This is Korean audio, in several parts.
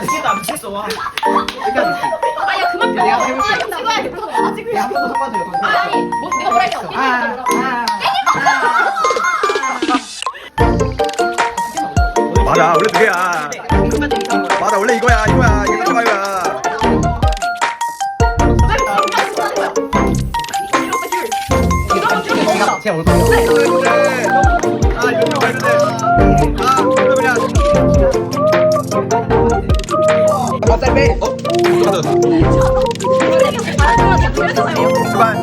미치겠다 안 미치겠어 와 아야 그만 펴. 내가 아 찍어야. 아 찍고 내가. 아니 뭐 뭐라 했어? 아, 아, 맞아 원래 그만 좀 거야 맞아 원래 이거야 이거야 이거 이거야 거야. 그래 그래 그만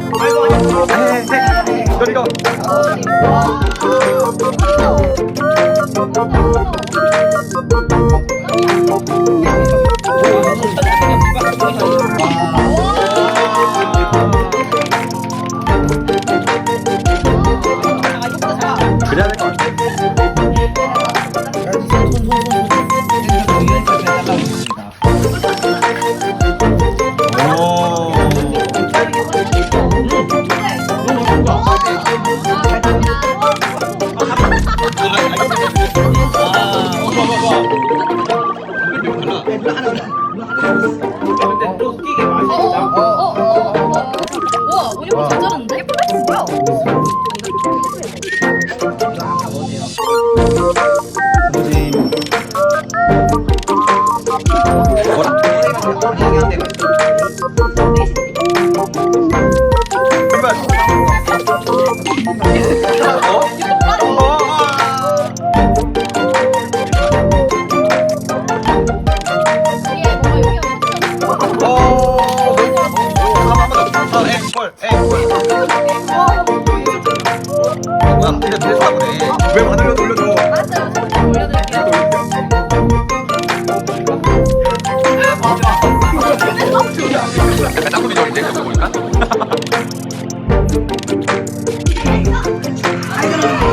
근데 또 웃기게 맛이 있다 와 우리 잘 자랐는데? 뭐지 뭐 안 풀려 필수다 보네 왜 바늘로 돌려줘 아, 그거